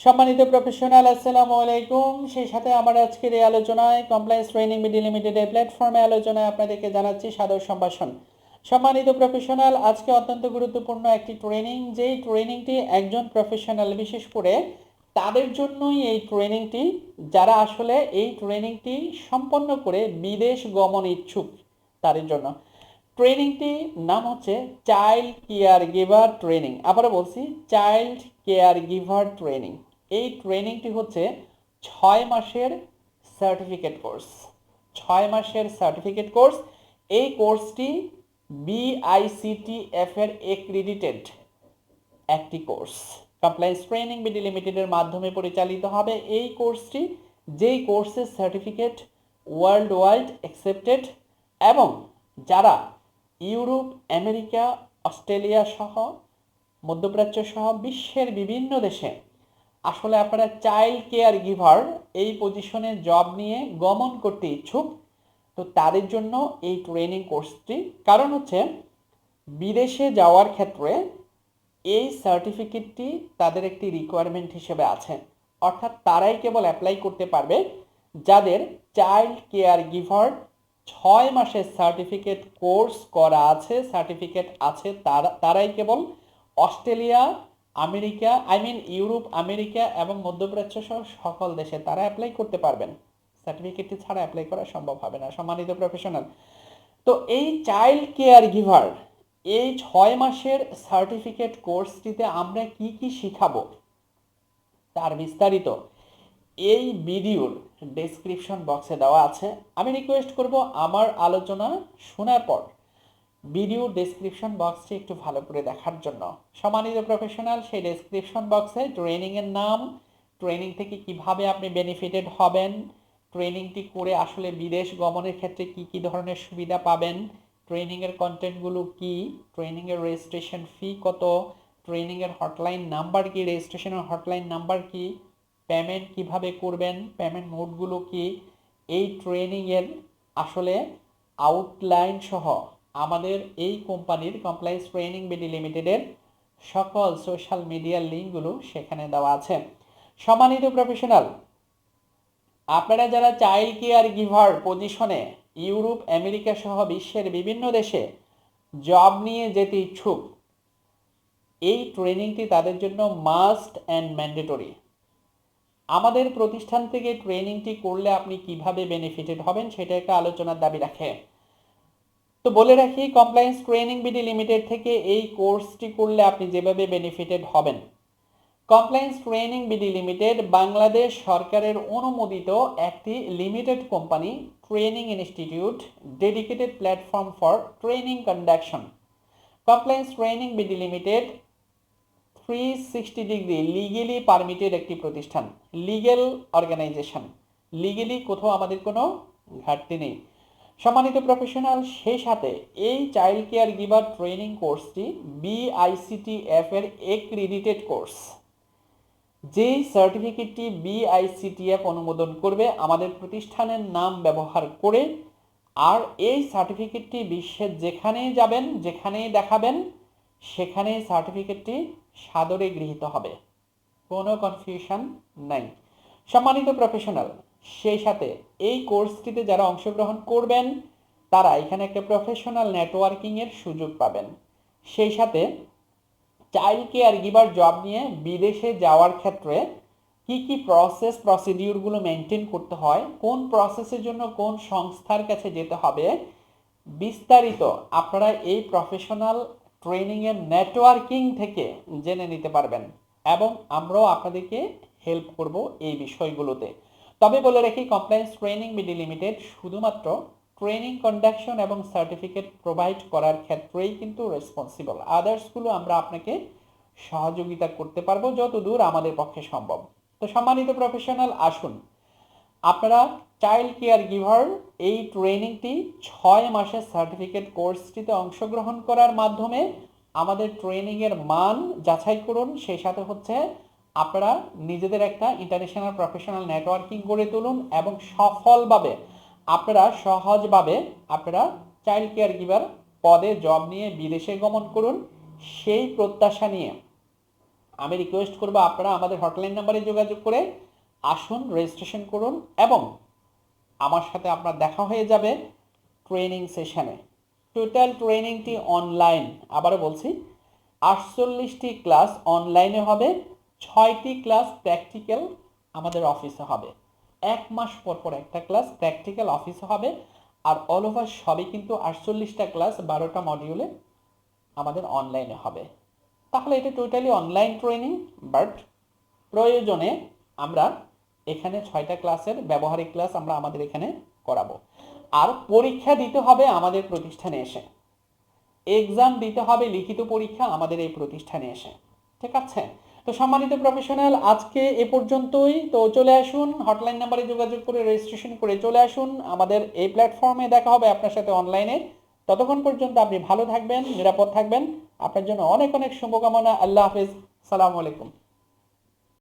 সম্মানিত প্রফেশনাল আসসালামু আলাইকুম। সেই সাথে আমার আজকের এই আলোচনায় কমপ্লায়েন্স ট্রেনিং মিডি লিমিটেডের প্ল্যাটফর্মে আলোচনায় আপনাদেরকে জানাচ্ছি সাদর সম্ভাষণ। সম্মানিত প্রফেশনাল আজকে অত্যন্ত গুরুত্বপূর্ণ একটি ট্রেনিং যেই ট্রেনিংটি একজন প্রফেশনাল বিশেষ করে তাদের জন্যই এই ট্রেনিংটি যারা আসলে এই ট্রেনিংটি সম্পন্ন করে বিদেশ গমন ইচ্ছুক তাদের জন্য। ট্রেনিংটি নাম হচ্ছে চাইল্ড কেয়ার গিভার ট্রেনিং আবারও বলছি চাইল্ড কেয়ার গিভার ট্রেনিং এই ট্রেনিংটি হচ্ছে ছয় মাসের সার্টিফিকেট কোর্স ছয় মাসের সার্টিফিকেট কোর্স এই কোর্সটি বিআইসিটিএফ এর এক্রিডিটেড একটি কোর্স কমপ্লায়েন্স ট্রেনিং বিডি লিমিটেডের মাধ্যমে পরিচালিত হবে। এই কোর্সটি যেই কোর্সের সার্টিফিকেট ওয়ার্ল্ড ওয়াইড অ্যাকসেপ্টেড এবং যারা ইউরোপ, আমেরিকা, অস্ট্রেলিয়া সহ, মধ্যপ্রাচ্য সহ বিশ্বের বিভিন্ন দেশে আসলে আপনারা চাইল্ড কেয়ার গিভার এই পজিশনে জব নিয়ে গমন করতে ইচ্ছুক, তো তাদের জন্য এই ট্রেনিং কোর্সটি কারণ হচ্ছে, বিদেশে যাওয়ার ক্ষেত্রে এই সার্টিফিকেটটি তাদের একটি রিকোয়ারমেন্ট হিসেবে আছে। অর্থাৎ তারাই কেবল অ্যাপ্লাই করতে পারবে যাদের চাইল্ড কেয়ার গিভার ছয় মাসের সার্টিফিকেট কোর্স করা আছে সার্টিফিকেট আছে, তারা, তারাই কেবল Australia America I mean Europe, America এবং মধ্যপ্রাচ্য সহ সকল দেশে তারা অ্যাপ্লাই করতে পারবেন। সার্টিফিকেটটি ছাড়া অ্যাপ্লাই করা সম্ভব হবে না, সম্মানিত প্রফেশনাল তো এই চাইল্ড কেয়ার গিভার এই ছয় মাসের সার্টিফিকেট কোর্সটিতে আমরা কি কি শিখাবো? তার বিস্তারিত এই ভিডিওর ডেসক্রিপশন বক্সে দেওয়া আছে। আমি রিকোয়েস্ট করব আমার আলোচনা শোনার পর। ভিডিও ডেসক্রিপশন বক্সটি একটু ভালো করে দেখার জন্য। সম্মানিত প্রফেশনাল সেই ডেসক্রিপশন বক্সে ট্রেনিংয়ের নাম ট্রেনিং থেকে কীভাবে আপনি বেনিফিটেড হবেন ট্রেনিংটি করে আসলে বিদেশ গমনের ক্ষেত্রে কি কি ধরনের সুবিধা পাবেন ট্রেনিংয়ের কন্টেন্টগুলো কি ট্রেনিংয়ের রেজিস্ট্রেশন ফি কত ট্রেনিংয়ের হটলাইন নাম্বার কি রেজিস্ট্রেশনের হটলাইন নাম্বার কি পেমেন্ট কীভাবে করবেন পেমেন্ট মোডগুলো কি, এই ট্রেনিংয়ের আসলে আউটলাইন সহ আমাদের এই কোম্পানির কমপ্লায়েন্স ট্রেনিং বিডি লিমিটেডের সকল সোশ্যাল মিডিয়ার লিঙ্কগুলো সেখানে দেওয়া আছে। সম্মানিত প্রফেশনাল আপনারা যারা চাইল্ড কেয়ার গিভার পজিশনে ইউরোপ, আমেরিকা সহ বিশ্বের বিভিন্ন দেশে জব নিয়ে যেতে ইচ্ছুক, এই ট্রেনিংটি তাদের জন্য মাস্ট অ্যান্ড ম্যান্ডেটরি আমাদের প্রতিষ্ঠান থেকে ট্রেনিংটি করলে আপনি কীভাবে বেনিফিটেড হবেন সেটা একটা আলোচনার দাবি রাখে। তো বলে রাখি কমপ্লায়েন্স ট্রেনিং বিডি লিমিটেড থেকে এই কোর্সটি করলে আপনি যেভাবে বেনিফিটেড হবেন। Compliance training BD limited Bangladesh সরকারের অনুমোদিত একটি limited company training institute dedicated platform for training conduction compliance training BD limited three sixty degree legally permitted একটি প্রতিষ্ঠান লিগেল অর্গানাইজেশন লিগেলি কোথাও আমাদের কোনো ঘাটতি নেই। সম্মানিত প্রফেশনাল সেই সাথে এই চাইল্ড কেয়ার গিভার ট্রেনিং কোর্সটি বিআইসিটিএফ এর এক্রিডিটেড কোর্স যেই সার্টিফিকেটটি বিআইসিটিএফ অনুমোদন করবে, আমাদের প্রতিষ্ঠানের নাম ব্যবহার করে আর এই সার্টিফিকেটটি বিশ্বের যেখানেই যাবেন, যেখানেই দেখাবেন, সেখানেই সার্টিফিকেটটি সাদরে গৃহীত হবে। কোনো কনফিউশন নাই। সম্মানিত প্রফেশনাল সেই সাথে এই কোর্সটিতে যারা অংশগ্রহণ করবেন, তারা এখানে একটা প্রফেশনাল নেটওয়ার্কিংয়ের সুযোগ পাবেন। সেই সাথে চাইল্ড কেয়ার গিভার জব নিয়ে বিদেশে যাওয়ার ক্ষেত্রে কি কি প্রসেস প্রসিডিউরগুলো মেনটেন করতে হয়, কোন প্রসেসের জন্য কোন সংস্থার কাছে যেতে হবে, বিস্তারিত আপনারা এই প্রফেশনাল ট্রেনিংয়ের নেটওয়ার্কিং থেকে জেনে নিতে পারবেন। এবং আমরাও আপনাদেরকে হেল্প করব এই বিষয়গুলোতে। তবে বলে রাখি কমপ্লায়েন্স ট্রেনিং বিডি লিমিটেড শুধুমাত্র ট্রেনিং কন্ডাকশন এবং সার্টিফিকেট প্রোভাইড করার ক্ষেত্রেই কিন্তু রেসপন্সিবল আদার্সগুলো আমরা আপনাকে সহযোগিতা করতে পারব যত দূর আমাদের পক্ষে সম্ভব। তো সম্মানিত প্রফেশনাল আসুন। আপনারা চাইল্ড কেয়ার গিভার এই ট্রেনিংটি ছয় মাসের সার্টিফিকেট কোর্সটিতে অংশগ্রহণ করার মাধ্যমে আমাদের ট্রেনিংয়ের মান যাচাই করুন। সেই সাথে হচ্ছে আপনারা নিজেদের একটা ইন্টারন্যাশনাল প্রফেশনাল নেটওয়ার্কিং গড়ে তুলুন এবং সফলভাবে আপনারা সহজভাবে আপনারা চাইল্ড কেয়ার গিভার পদে জব নিয়ে বিদেশে গমন করুন। সেই প্রত্যাশা নিয়ে আমি রিকোয়েস্ট করব আপনারা আমাদের হটলাইন নাম্বারে যোগাযোগ করে আসুন রেজিস্ট্রেশন করুন এবং আমার সাথে আপনার দেখা হয়ে যাবে ট্রেনিং সেশনে টোটাল ট্রেনিংটি অনলাইন আবারও বলছি, আটচল্লিশটি ক্লাস অনলাইনে হবে। ছয়টি ক্লাস প্র্যাকটিক্যাল আমাদের অফিসে হবে। এক মাস পর পর একটা ক্লাস প্র্যাকটিক্যাল অফিসে হবে আর অল ওভার সবই কিন্তু আটচল্লিশটা ক্লাস বারোটা মডিউলে আমাদের অনলাইনে হবে। তাহলে এটা টোটালি অনলাইন ট্রেনিং বাট প্রয়োজনে আমরা এখানে ছয়টা ক্লাসের ব্যবহারিক ক্লাস আমরা আমাদের এখানে করাবো। আর পরীক্ষা দিতে হবে আমাদের প্রতিষ্ঠানে এসে। এক্সাম দিতে হবে, লিখিত পরীক্ষা আমাদের এই প্রতিষ্ঠানে এসে। ঠিক আছে? তো সম্মানিত প্রফেশনাল আজকে এ পর্যন্তই। তো চলে আসুন হটলাইন নাম্বারে যোগাযোগ করে রেজিস্ট্রেশন করে চলে আসুন। আমাদের এই প্ল্যাটফর্মে দেখা হবে আপনার সাথে অনলাইনে ততক্ষণ পর্যন্ত আপনি ভালো থাকবেন, নিরাপদ থাকবেন। আপনার জন্য অনেক অনেক শুভকামনা। আল্লাহ হাফিজ। সালামু আলাইকুম।